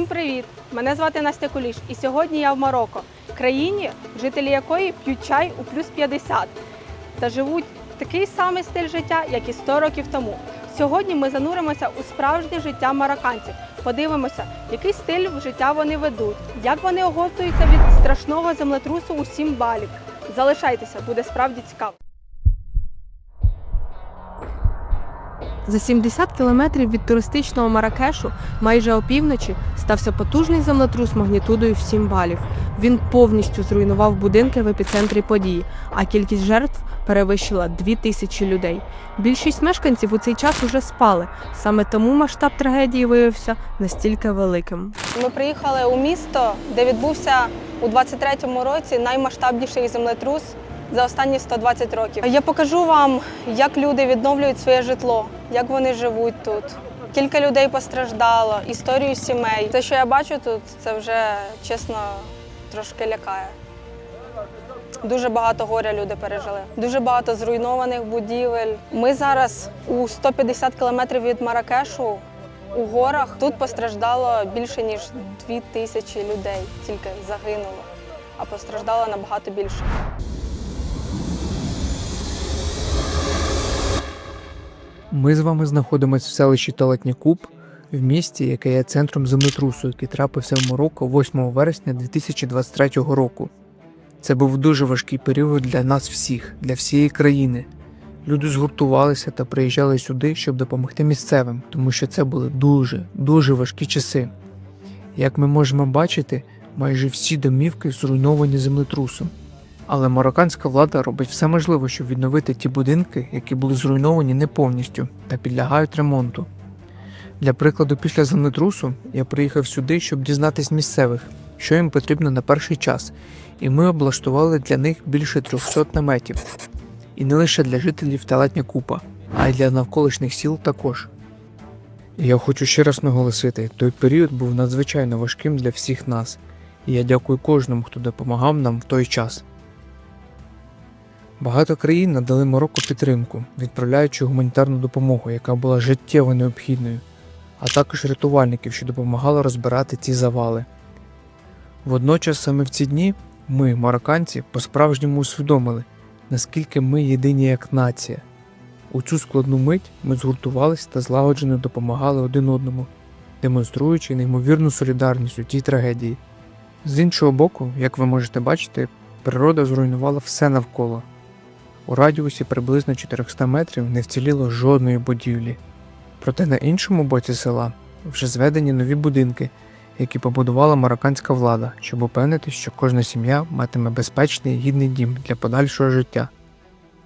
Всім привіт! Мене звати Настя Куліш, і сьогодні я в Марокко, країні, жителі якої п'ють чай у плюс 50 та живуть такий самий стиль життя, як і 100 років тому. Сьогодні ми зануримося у справжнє життя марокканців. Подивимося, який стиль життя вони ведуть, як вони оговтуються від страшного землетрусу у 7 балів. Залишайтеся, буде справді цікаво. За 70 кілометрів від туристичного Маракешу, майже опівночі, стався потужний землетрус магнітудою в 7 балів. Він повністю зруйнував будинки в епіцентрі події, а кількість жертв перевищила 2 тисячі людей. Більшість мешканців у цей час уже спали. Саме тому масштаб трагедії виявився настільки великим. Ми приїхали у місто, де відбувся у 23-му році наймасштабніший землетрус за останні 120 років. Я покажу вам, як люди відновлюють своє житло, як вони живуть тут. Кілька людей постраждало, історію сімей. Те, що я бачу тут, це вже чесно трошки лякає. Дуже багато горя люди пережили, дуже багато зруйнованих будівель. Ми зараз у 150 кілометрів від Маракешу у горах. Тут постраждало більше ніж 2 тисячі людей, тільки загинуло, а постраждало набагато більше. Ми з вами знаходимося в селищі Талатнякуб, в місті, яке є центром землетрусу, який трапився в Марокко 8 вересня 2023 року. Це був дуже важкий період для нас всіх, для всієї країни. Люди згуртувалися та приїжджали сюди, щоб допомогти місцевим, тому що це були дуже, дуже важкі часи. Як ми можемо бачити, майже всі домівки зруйновані землетрусом. Але марокканська влада робить все можливе, щоб відновити ті будинки, які були зруйновані не повністю та підлягають ремонту. Для прикладу, після землетрусу я приїхав сюди, щоб дізнатись місцевих, що їм потрібно на перший час, і ми облаштували для них більше 300 наметів. І не лише для жителів Талатня Купа, а й для навколишніх сіл також. Я хочу ще раз наголосити, той період був надзвичайно важким для всіх нас, і я дякую кожному, хто допомагав нам в той час. Багато країн надали Марокко підтримку, відправляючи гуманітарну допомогу, яка була життєво необхідною, а також рятувальників, що допомагали розбирати ці завали. Водночас саме в ці дні ми, марокканці, по-справжньому усвідомили, наскільки ми єдині як нація. У цю складну мить ми згуртувалися та злагоджено допомагали один одному, демонструючи неймовірну солідарність у тій трагедії. З іншого боку, як ви можете бачити, природа зруйнувала все навколо. У радіусі приблизно 400 метрів не вціліло жодної будівлі. Проте на іншому боці села вже зведені нові будинки, які побудувала марокканська влада, щоб упевнитись, що кожна сім'я матиме безпечний і гідний дім для подальшого життя.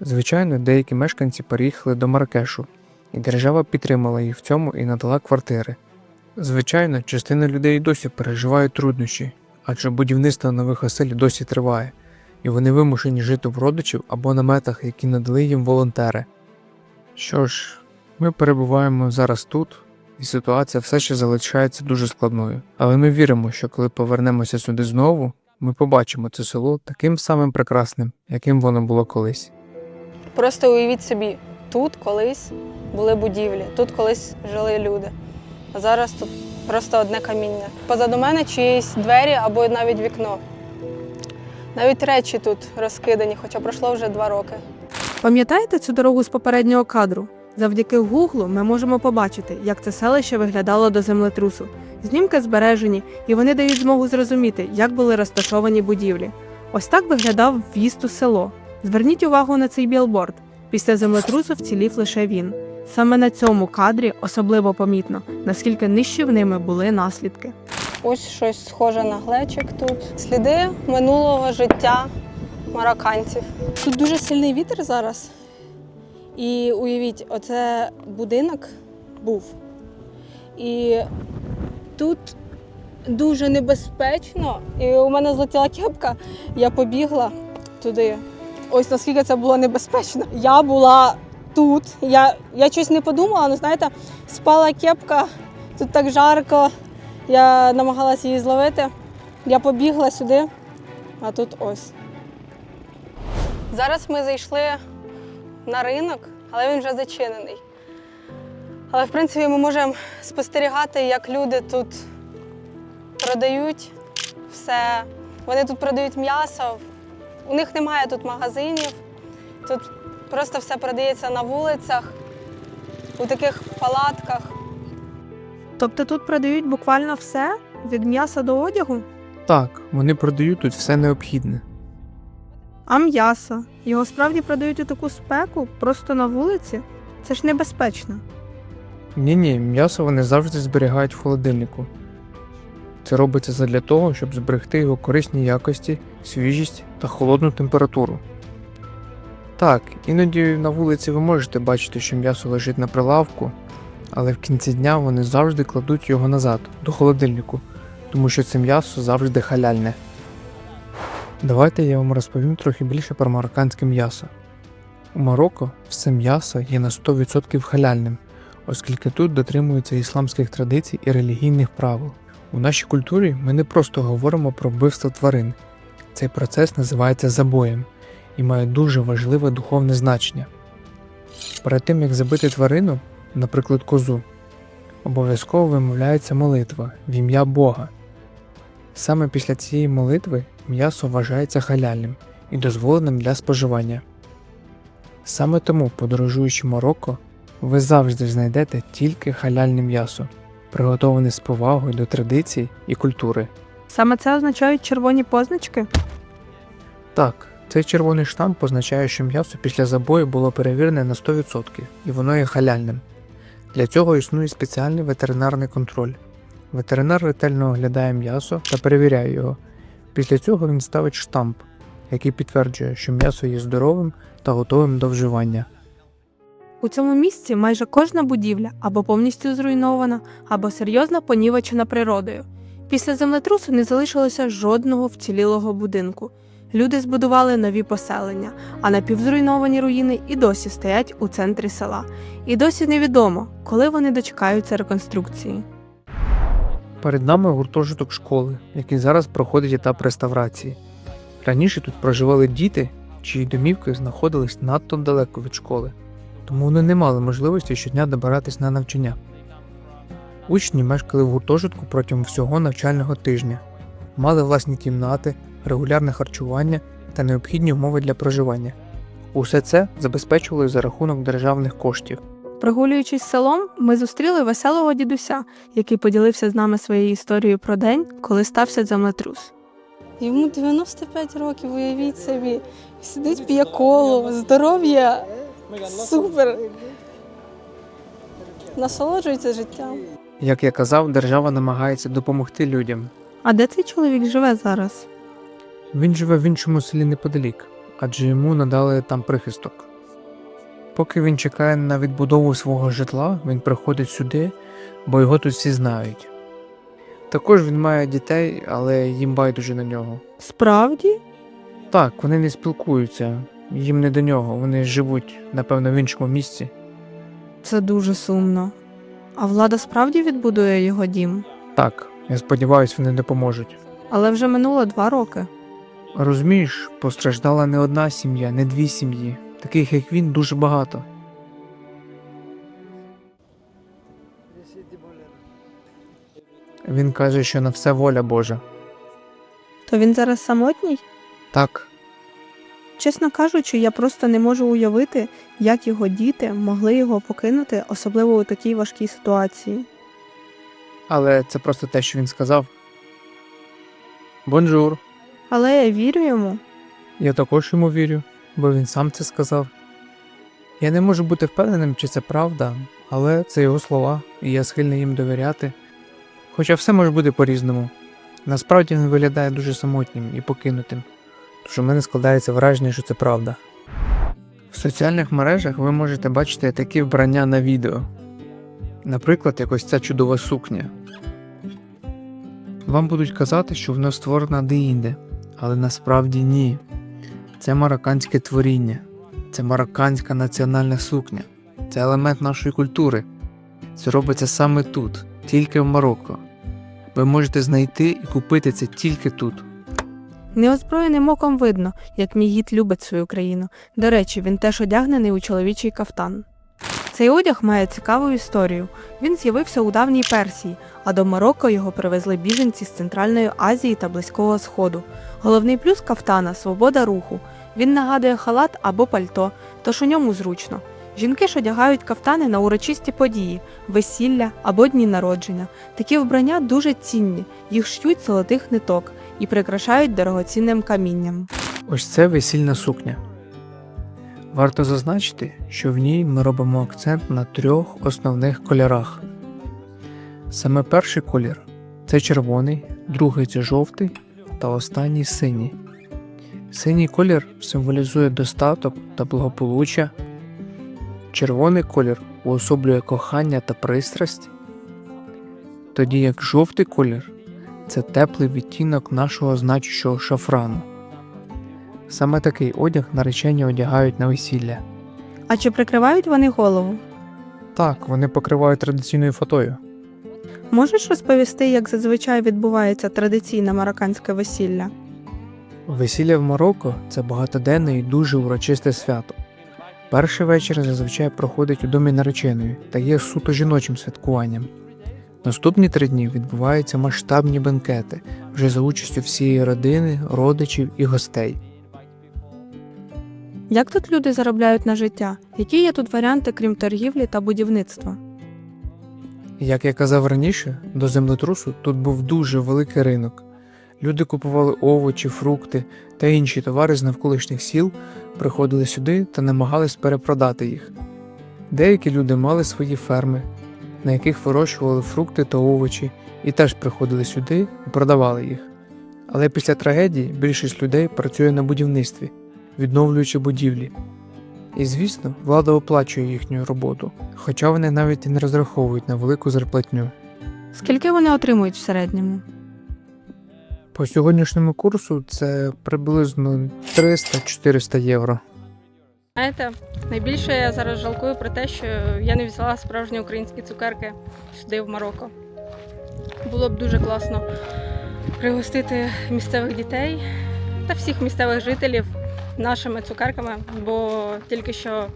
Звичайно, деякі мешканці переїхали до Маракешу, і держава підтримала їх в цьому і надала квартири. Звичайно, частина людей досі переживають труднощі, адже будівництво нових осель досі триває і вони вимушені жити в родичів або наметах, які надали їм волонтери. Що ж, ми перебуваємо зараз тут, і ситуація все ще залишається дуже складною. Але ми віримо, що коли повернемося сюди знову, ми побачимо це село таким самим прекрасним, яким воно було колись. Просто уявіть собі, тут колись були будівлі, тут колись жили люди. А зараз тут просто одне каміння. Позаду мене чиїсь двері або навіть вікно. Навіть речі тут розкидані, хоча пройшло вже два роки. Пам'ятаєте цю дорогу з попереднього кадру? Завдяки гуглу ми можемо побачити, як це селище виглядало до землетрусу. Знімки збережені, і вони дають змогу зрозуміти, як були розташовані будівлі. Ось так виглядав в'їзд у село. Зверніть увагу на цей білборд. Після землетрусу вцілів лише він. Саме на цьому кадрі особливо помітно, наскільки нищівними були наслідки. Ось щось схоже на глечик тут. Сліди минулого життя марокканців. Тут дуже сильний вітер зараз. І уявіть, оце будинок був. І тут дуже небезпечно. І у мене злетіла кепка, я побігла туди. Ось наскільки це було небезпечно. Я була тут. Я, я щось не подумала, але знаєте, спала кепка, тут так жарко. Я намагалася її зловити. Я побігла сюди, а тут ось. Зараз ми зайшли на ринок, але він вже зачинений. Але в принципі ми можемо спостерігати, як люди тут продають все. Вони тут продають м'ясо. У них немає тут магазинів. Тут просто все продається на вулицях, у таких палатках. Тобто тут продають буквально все від м'яса до одягу? Так, вони продають тут все необхідне. А м'ясо? Його справді продають у таку спеку, просто на вулиці? Це ж небезпечно. Ні, ні, м'ясо вони завжди зберігають в холодильнику. Це робиться задля того, щоб зберегти його корисні якості, свіжість та холодну температуру. Так, іноді на вулиці ви можете бачити, що м'ясо лежить на прилавку, але в кінці дня вони завжди кладуть його назад, до холодильнику, тому що це м'ясо завжди халяльне. Давайте я вам розповім трохи більше про марокканське м'ясо. У Марокко все м'ясо є на 100% халяльним оскільки тут дотримуються ісламських традицій і релігійних правил. У нашій культурі ми не просто говоримо про вбивство тварин. Цей процес називається забоєм і має дуже важливе духовне значення. Перед тим як забити тварину, наприклад, козу, обов'язково вимовляється молитва в ім'я Бога. Саме після цієї молитви м'ясо вважається халяльним і дозволеним для споживання. Саме тому, подорожуючи Марокко, ви завжди знайдете тільки халяльне м'ясо, приготоване з повагою до традицій і культури. Саме це означають червоні позначки? Так, цей червоний штамп означає, що м'ясо після забою було перевірене на 100% і воно є халяльним. Для цього існує спеціальний ветеринарний контроль. Ветеринар ретельно оглядає м'ясо та перевіряє його. Після цього він ставить штамп, який підтверджує, що м'ясо є здоровим та готовим до вживання. У цьому місці майже кожна будівля або повністю зруйнована, або серйозно понівечена природою. Після землетрусу не залишилося жодного вцілілого будинку. Люди збудували нові поселення, а напівзруйновані руїни і досі стоять у центрі села. І досі невідомо, коли вони дочекаються реконструкції. Перед нами гуртожиток школи, який зараз проходить етап реставрації. Раніше тут проживали діти, чиї домівки знаходились надто далеко від школи, тому вони не мали можливості щодня добиратись на навчання. Учні мешкали в гуртожитку протягом всього навчального тижня, мали власні кімнати, регулярне харчування та необхідні умови для проживання. Усе це забезпечували за рахунок державних коштів. Прогулюючись селом, ми зустріли веселого дідуся, який поділився з нами своєю історією про день, коли стався землетрус. Йому 95 років, уявіть собі. Сидить п'є коло, здоров'я супер. Насолоджується життям. Як я казав, держава намагається допомогти людям. А де цей чоловік живе зараз? Він живе в іншому селі неподалік, адже йому надали там прихисток. Поки він чекає на відбудову свого житла, він приходить сюди, бо його тут всі знають. Також він має дітей, але їм байдуже на нього. Справді? Так, вони не спілкуються, їм не до нього, вони живуть, напевно, в іншому місці. Це дуже сумно. А влада справді відбудує його дім? Так, я сподіваюся, вони допоможуть. Але вже минуло два роки. Розумієш, постраждала не одна сім'я, не дві сім'ї. Таких як він дуже багато. Він каже, що на все воля Божа. То він зараз самотній? Так, Чесно кажучи, я просто не можу уявити, як його діти могли його покинути, особливо у такій важкій ситуації. Але це просто те, що він сказав. Бонжур. Але я вірю йому. Я також йому вірю, бо він сам це сказав. Я не можу бути впевненим, чи це правда, але це його слова, і я схильний їм довіряти. Хоча все може бути по-різному. Насправді він виглядає дуже самотнім і покинутим, тож у мене складається враження, що це правда. В соціальних мережах ви можете бачити такі вбрання на відео. Наприклад, якось ця чудова сукня. Вам будуть казати, що вона створена де-інде, але насправді ні. Це марокканське творіння, це марокканська національна сукня, це елемент нашої культури. Це робиться саме тут, тільки в Марокко. Ви можете знайти і купити це тільки тут. Неозброєним оком видно, як мій гід любить свою країну. До речі, він теж одягнений у чоловічий кафтан. Цей одяг має цікаву історію. Він з'явився у давній Персії, а до Марокко його привезли біженці з Центральної Азії та Близького Сходу. Головний плюс кафтана свобода руху. Він нагадує халат або пальто, тож у ньому зручно. Жінки ж одягають кафтани на урочисті події, весілля або дні народження. Такі вбрання дуже цінні, їх шьють золотих ниток і прикрашають дорогоцінним камінням. Ось це весільна сукня. Варто зазначити, що в ній ми робимо акцент на трьох основних кольорах. Саме перший колір це червоний, другий це жовтий та останній синій. Синій колір символізує достаток та благополуччя. Червоний колір уособлює кохання та пристрасть, тоді як жовтий колір це теплий відтінок нашого значущого шафрану. Саме такий одяг наречені одягають на весілля. А чи прикривають вони голову? Так, вони покривають традиційною фотою. Можеш розповісти, як зазвичай відбувається традиційне марокканське весілля? Весілля в Марокко це багатоденне і дуже урочисте свято. Перший вечір зазвичай проходить у домі нареченої та є суто жіночим святкуванням. Наступні три дні відбуваються масштабні бенкети вже за участю всієї родини, родичів і гостей. Як тут люди заробляють на життя? Які є тут варіанти, крім торгівлі та будівництва? Як я казав раніше, до землетрусу тут був дуже великий ринок. Люди купували овочі, фрукти та інші товари з навколишніх сіл, приходили сюди та намагались перепродати їх. Деякі люди мали свої ферми, на яких вирощували фрукти та овочі, і теж приходили сюди і продавали їх. Але після трагедії більшість людей працює на будівництві, відновлюючи будівлі. І звісно, влада оплачує їхню роботу, хоча вони навіть і не розраховують на велику зарплатню. Скільки вони отримують в середньому? По сьогоднішньому курсу це приблизно 300-400 євро. Знаєте, найбільше я зараз жалкую про те, що я не взяла справжні українські цукерки сюди, в Марокко. Було б дуже класно пригостити місцевих дітей та всіх місцевих жителів нашими цукерками, бо тільки що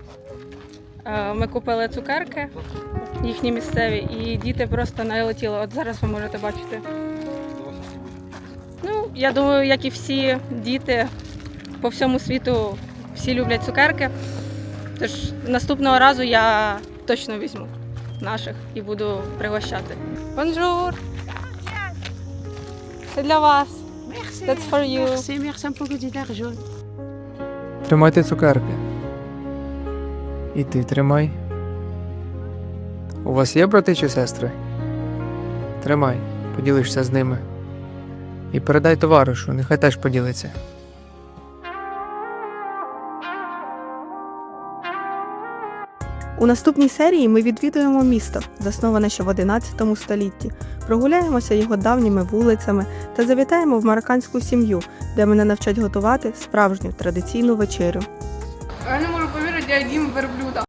е, ми купили цукерки, їхні місцеві, і діти просто налетіли. От зараз ви можете бачити. Ну, я думаю, як і всі діти по всьому світу всі люблять цукерки. Тож наступного разу я точно візьму наших і буду пригощати. Бонжур! Це для вас. That's for you. Merci, merci un peu d'argent. Тримайте цукерки. І ти тримай. У вас є брати чи сестри? Тримай, поділишся з ними. І передай товаришу, нехай теж поділиться. У наступній серії ми відвідуємо місто, засноване ще в 11 столітті. Прогуляємося його давніми вулицями та завітаємо в марокканську сім'ю, де мене навчать готувати справжню традиційну вечерю. Я не можу повірити, я їм верблюда.